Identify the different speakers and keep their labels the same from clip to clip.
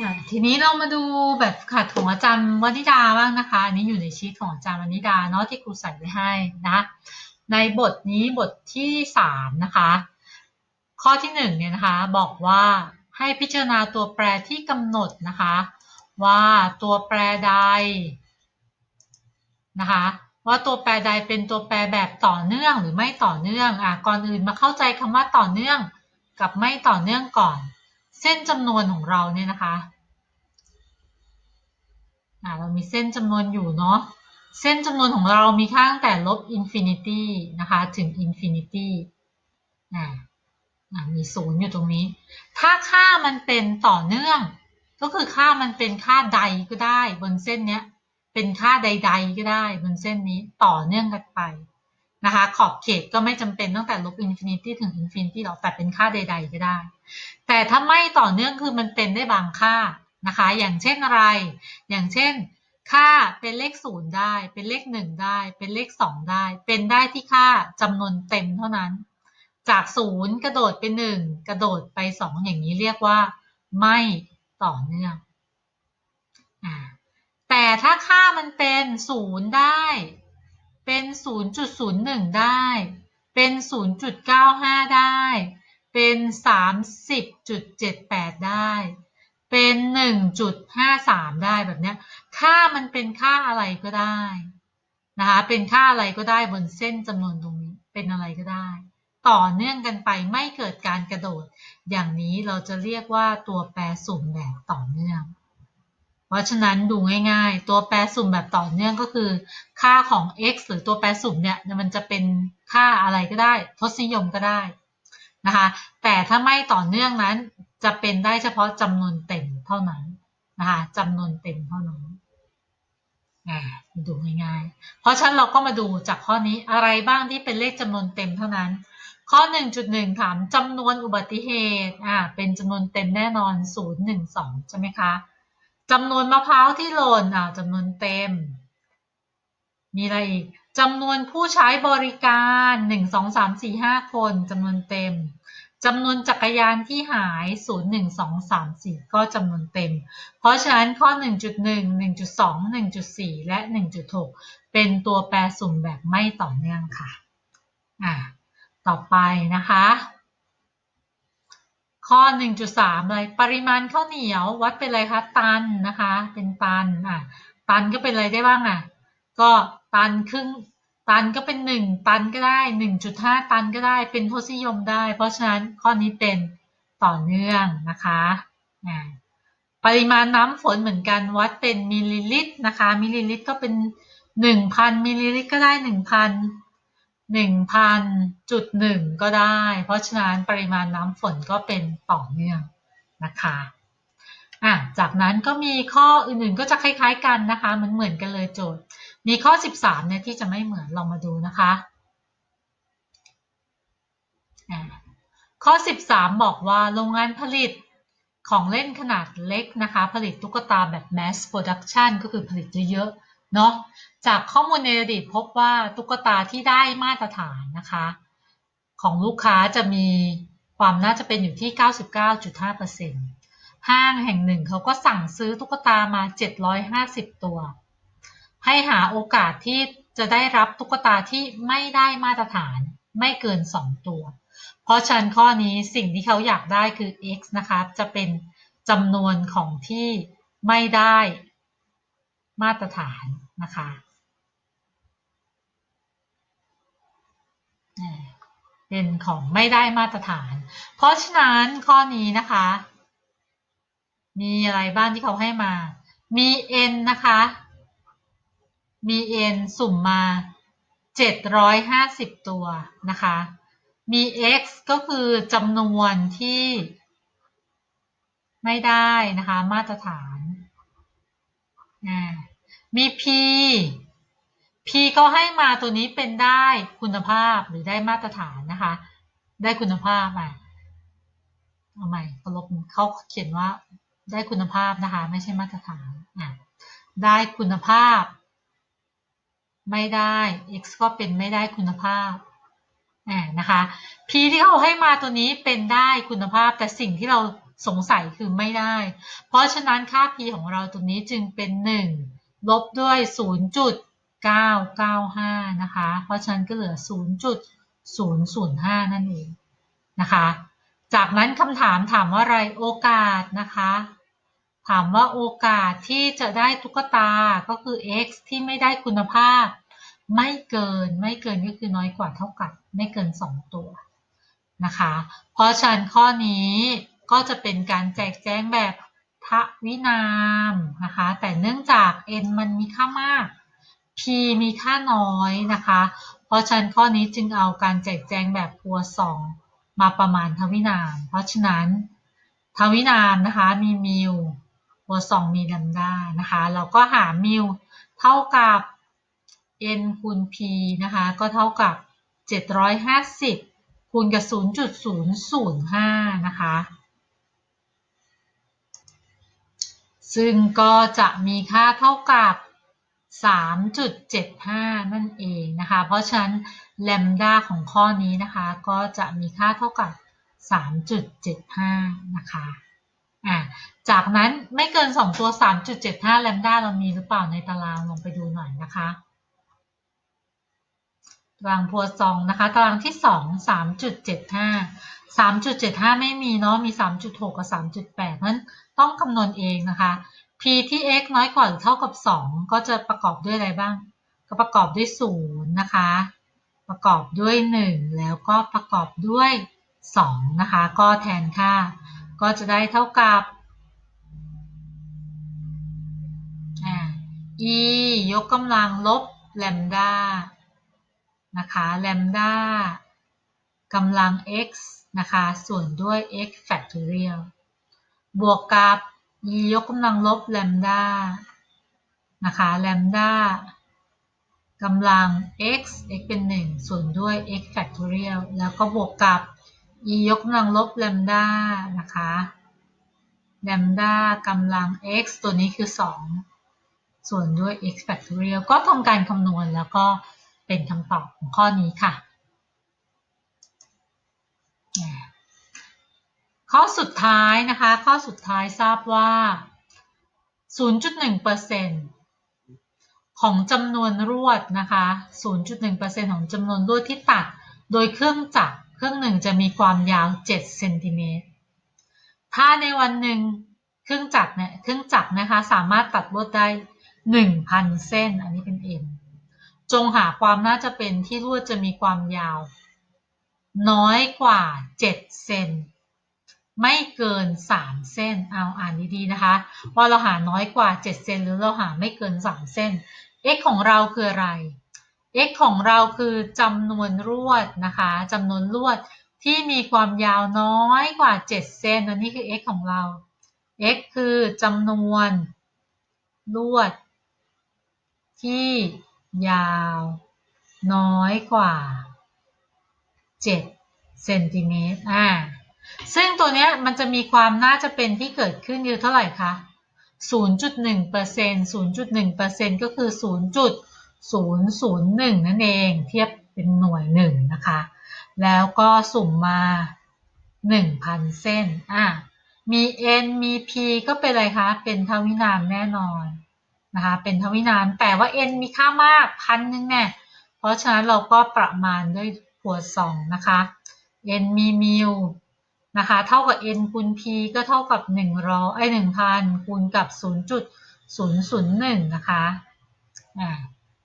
Speaker 1: อะทีนี้เรามาดูแบบฝึกหัดของอาจารย์วนิดาบ้างนะคะ อันนี้อยู่ในชีตของอาจารย์วนิดาเนาะที่ครูใส่ไว้ให้นะ ในบทนี้บทที่สามนะคะ ข้อที่หนึ่งเนี่ยนะคะบอกว่าให้พิจารณาตัวแปรที่กำหนดนะคะ ว่าตัวแปรใดนะคะ ว่าตัวแปรใดเป็นตัวแปรแบบต่อเนื่องหรือไม่ต่อเนื่องอะก่อนอื่นมาเข้าใจคำว่าต่อเนื่องกับไม่ต่อเนื่องก่อน เส้นจำนวนของเราเนี่ยนะคะะเรามีเส้นจำนวนอยู่เนาะเส้นจำนวนของเรามีค่าตั้งแต่ลบอินฟินิตี้นะคะถึงอินฟินิตี้อ่ามีศูนย์อยู่ตรงนี้ ถ้าค่ามันเป็นต่อเนื่อง ก็คือค่ามันเป็นค่าใดก็ได้ บนเส้นเนี้ยเป็นค่าใด ๆ ก็ได้ บนเส้นนี้ต่อเนื่องกันไป นะคะ ขอบเขตก็ไม่จำเป็นตั้งแต่ลบอินฟินิตี้ถึงอินฟินิตี้หรอกแต่เป็นค่าใด ๆ ก็ได้ แต่ถ้าไม่ต่อเนื่องคือมันเป็นได้บางค่านะคะ อย่างเช่นอะไร อย่างเช่น ค่าเป็นเลขศูนย์ได้ เป็นเลขหนึ่งได้ เป็นเลขสองได้ เป็นได้ที่ค่าจำนวนเต็มเท่านั้น จากศูนย์กระโดดไปหนึ่งกระโดดไปสองอย่างนี้เรียกว่า ไม่ต่อเนื่องแต่ถ้าค่ามันเป็นศูนย์ได้ เป็น0.01ได้ เป็น0.95ได้ เป็น30.78ได้ เป็น1.53ได้แบบนี้ค่ามันเป็นค่าอะไรก็ได้นะคะ เป็นค่าอะไรก็ได้บนเส้นจำนวนตรงนี้ เป็นอะไรก็ได้ ต่อเนื่องกันไปไม่เกิดการกระโดด อย่างนี้เราจะเรียกว่าตัวแปรสุ่มแบบต่อเนื่อง ราะฉะนั้นดูง่ายๆ ตัวแปรสุ่มแบบต่อเนื่องก็คือ ค่าของ x หรือตัวแปรสุ่มเนี่ยมันจะเป็นค่าอะไรก็ได้ ทศนิยมก็ได้นะคะ แต่ถ้าไม่ต่อเนื่องนั้นจะเป็นได้เฉพาะจำนวนเต็มเท่านั้นนะคะจำนวนเต็มเท่านั้นดูง่ายๆ เพราะฉะนั้นเราก็มาดูจากข้อนี้อะไรบ้างที่เป็นเลขจำนวนเต็มเท่านั้น ข้อ 1.1 ถามจำนวนอุบัติเหตุอ่าเป็นจำนวนเต็มแน่นอน 0 1 2 ใช่ไหมคะ จำนวนมะพร้าวที่หล่น อ่า จำนวนเต็ม มีอะไรอีก จำนวนผู้ใช้บริการ1 2 3 4 5คนจำนวนเต็มจำนวนจักรยานที่หาย 0 1 2 3 4 ก็จำนวนเต็ม เพราะฉะนั้นข้อ 1.1 1.2 1.4 และ 1.6 เป็นตัวแปรสุ่มแบบไม่ต่อเนื่องค่ะ อ่า ต่อไปนะคะ ข้อ 1.3 อะไร ปริมาณข้าวเหนียววัดเป็นอะไรคะ ตันนะคะ เป็นตัน อะ ตันก็เป็นอะไรได้บ้างอะ ก็ตันครึ่ง ตันก็เป็น 1 ตันก็ได้ 1.5 ตันก็ได้ เป็นทศนิยมได้ เพราะฉะนั้นข้อนี้เป็นต่อเนื่องนะคะ อ่าปริมาณน้ำฝนเหมือนกันวัดเป็นมิลลิลิตรนะคะ มิลลิลิตรก็เป็น 1,000 มิลลิลิตรก็ได้ 1,000 หนึ่งพันจุดหนึ่งก็ได้ เพราะฉะนั้นปริมาณน้ำฝนก็เป็นต่อเนื่องนะคะอะจากนั้นก็มีข้ออื่นๆก็จะคล้ายๆกันนะคะเหมือนเหมือนกันเลยโจทย์ มีข้อ 13เนี่ยที่จะไม่เหมือนลองมาดูนะคะอะข้อ 13 บอกว่าโรงงานผลิตของเล่นขนาดเล็กนะคะ ผลิตตุ๊กตาแบบ mass production ก็คือผลิตเยอะๆ เนาะจากข้อมูลในอดีตพบว่าตุ๊กตาที่ได้มาตรฐานนะคะของลูกค้าจะมีความน่าจะเป็นอยู่ที่ 99.5%ห้างแห่งหนึ่งเขาก็สั่งซื้อตุ๊กตามา 750 ตัว ให้หาโอกาสที่จะได้รับตุ๊กตาที่ไม่ได้มาตรฐานไม่เกิน 2 ตัว เพราะฉะนั้นข้อนี้สิ่งที่เขาอยากได้คือ x นะคะจะเป็นจำนวนของที่ไม่ได้มาตรฐาน นะคะเป็นของไม่ได้มาตรฐาน เพราะฉะนั้นข้อนี้นะคะ มีอะไรบ้างที่เขาให้มา มี n นะคะ มี n สุ่มมา 750 ตัวนะคะ มี x ก็คือจำนวนที่ ไม่ได้นะคะ มาตรฐาน มี p P ก็ให้มาตัวนี้เป็นได้คุณภาพหรือได้มาตรฐานนะคะ ได้คุณภาพอะเอาใหม่เขาลบเขาเขียนว่าได้คุณภาพนะคะ ไม่ใช่มาตรฐานอะได้คุณภาพ ไม่ได้ x ก็เป็นไม่ได้คุณภาพอ่านะคะ p ที่เขาให้มาตัวนี้เป็นได้คุณภาพ แต่สิ่งที่เราสงสัยคือไม่ได้ เพราะฉะนั้นค่า p ของเราตรงนี้จึงเป็น1 ลบด้วย 0.995 นะคะ เพราะฉะนั้นก็เหลือ 0.005 นั่นเองนะคะ จากนั้นคำถามถามว่าอะไรโอกาสนะคะ ถามว่าโอกาสที่จะได้ตุ๊กตาก็คือ x ที่ไม่ได้คุณภาพ ไม่เกินไม่เกินก็คือน้อยกว่าเท่ากับ ไม่เกิน 2 ตัวนะคะ เพราะฉะนั้นข้อนี้ก็จะเป็นการแจกแจงแบบ ทวินามนะคะ แต่เนื่องจาก n มันมีค่ามาก p มีค่าน้อยนะคะ เพราะฉะนั้นข้อนี้จึงเอาการแจกแจงแบบพัวสองมาประมาณทวินาม เพราะฉะนั้นทวินามนะคะมีมิวพัวสองมีลัมดานะคะเราก็หามิวเท่ากับ n คูณ p นะคะก็เท่ากับ 750คูณกับ 0.005 นะคะ ซึ่งก็จะมีค่าเท่ากับ 3.75 นั่นเองนะคะ เพราะฉะนั้นแลมดาของข้อนี้นะคะ ก็จะมีค่าเท่ากับ 3.75 นะคะอ่าจากนั้นไม่เกิน 2 ตัว 3.75 แลมดาเรามีหรือเปล่าในตารางลองไปดูหน่อยนะคะ ตารางพัวซองนะคะตารางที่2 3.75 3.75ไม่มีเนาะมี3.6กับ3.8เพราะฉะนั้นต้องคำนวณเองนะคะ p ที่ x น้อยกว่าหรือเท่ากับ2ก็จะประกอบด้วยอะไรบ้าง ก็ประกอบด้วย0นย์นะคะ ประกอบด้วย1แล้วก็ประกอบด้วย2นะคะ ก็แทนค่า ก็จะได้เท่ากับ e ยกกำลังลบแลมดา นะคะแลมดากำลัง x นะคะ ส่วนด้วย x factorial บวกกับ e ยกกำลังลบแลมดานะคะแลมดากำลัง x x เป็น 1 ส่วนด้วย x factorial แล้วก็บวกกับ e ยกกำลังลบแลมดานะคะแลมดากำลัง x ตัวนี้คือ 2 ส่วนด้วย x factorial ก็ทำการคำนวณแล้วก็ เป็นคำตอบของข้อนี้ค่ะ ข้อสุดท้ายนะคะ ข้อสุดท้ายทราบว่า 0.1%ของจำนวนรวดนะคะ 0.1%ของจำนวนรวดที่ตัดโดยเครื่องจักรเครื่องหนึ่งจะมีความยาว 7 เซนติเมตร ถ้าในวันหนึ่งเครื่องจักรเนี่ย เครื่องจักรนะคะ สามารถตัดลวดได้ 1,000 เส้น อันนี้เป็น n จงหาความน่าจะเป็นที่ลวดจะมีความยาวน้อยกว่า 7 เซน ไม่เกิน 3 เส้น เอาอ่านดีๆนะคะ ว่าเราหาน้อยกว่า 7 เซน หรือเราหาไม่เกิน 3 เส้น x ของเราคืออะไร x ของเราคือจำนวนลวดนะคะจำนวนลวดที่มีความยาวน้อยกว่า 7 เซนอันนี้คือ x ของเรา x คือจำนวนลวด ที่ ยาวน้อยกว่า 7 เซนติเมตรอ่าซึ่งตัวเนี้ยมันจะมีความน่าจะเป็นที่เกิดขึ้นอยู่เท่าไหร่คะ 0.1% 0.1%ก็คือ 0.001 นั่นเอง เทียบเป็นหน่วยหนึ่งนะคะ แล้วก็สุ่มมา 1,000 เส้น อ่ามี n มี p ก็เป็นอะไรคะ เป็นทวินามแน่นอน นะคะ เป็นทวินามแต่ว่า n มีค่ามากพันหนึ่งแน่เพราะฉะนั้นเราก็ประมาณด้วยหัวสองนะคะ n มีมิลนะคะ เท่ากับ n คูณ p ก็เท่ากับ100ไอ้1,000 คูณกับ 0.001 นะคะอ่า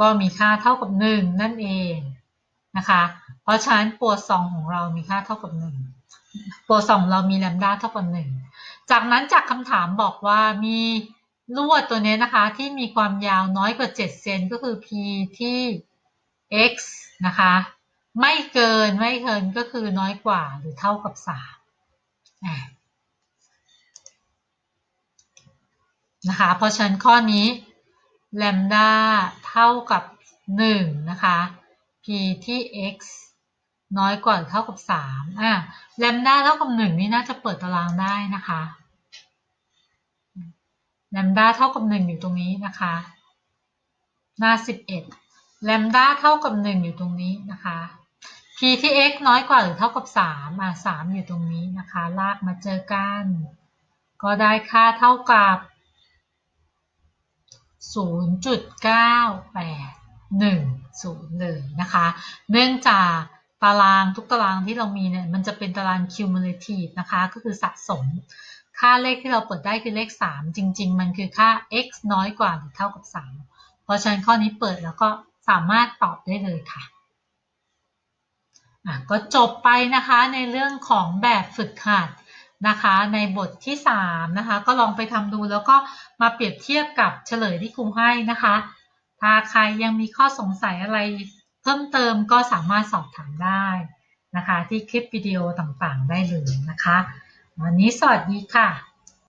Speaker 1: ก็มีค่าเท่ากับ 1 นั่นเองนะคะ เพราะฉะนั้นปัวสองของเรามีค่าเท่ากับ1ปัวสองเรามีแลมด้าเท่ากับ 1 จากนั้นจากคำถามบอกว่ามี ลวดตัวนี้นะคะที่มีความยาวน้อยกว่า 7 เซนก็คือ p ที่ x นะคะไม่เกินไม่เกินก็คือน้อยกว่าหรือเท่ากับ3นะคะเพราะฉะนั้นข้อนี้แลมดาเท่ากับ1นะคะ p ที่ x น้อยกว่าหรือเท่ากับ3อะแลมดาเท่ากับ 1 นี่น่าจะเปิดตารางได้นะคะ แลมดาเท่ากับ 1 อยู่ตรงนี้นะคะ หน้า 11 แลมดาเท่ากับ 1 อยู่ตรงนี้นะคะ p ที่ x น้อยกว่าหรือเท่ากับ 3 อะ 3 อยู่ตรงนี้นะคะ ลากมาเจอกัน ก็ได้ค่าเท่ากับ 0.981เลยนะคะ เนื่องจากตารางทุกตารางที่เรามีเนี่ย มันจะเป็นตาราง cumulative นะคะ ก็คือสะสม ค่าเลขที่เราเปิดได้คือเลข 3 จริง ๆ มันคือค่า x น้อยกว่าหรือเท่ากับ 3 เพราะฉะนั้นข้อนี้เปิดแล้วก็สามารถตอบได้เลยค่ะก็จบไปนะคะในเรื่องของแบบฝึกหัดนะคะ ในบทที่ 3 นะคะ ก็ลองไปทำดูแล้วก็มาเปรียบเทียบกับเฉลยที่ครูให้นะคะ ถ้าใครยังมีข้อสงสัยอะไรเพิ่มเติมก็สามารถสอบถามได้นะคะ ที่คลิปวิดีโอต่างๆ ได้เลยนะคะ วันนี้สวัสดีค่ะ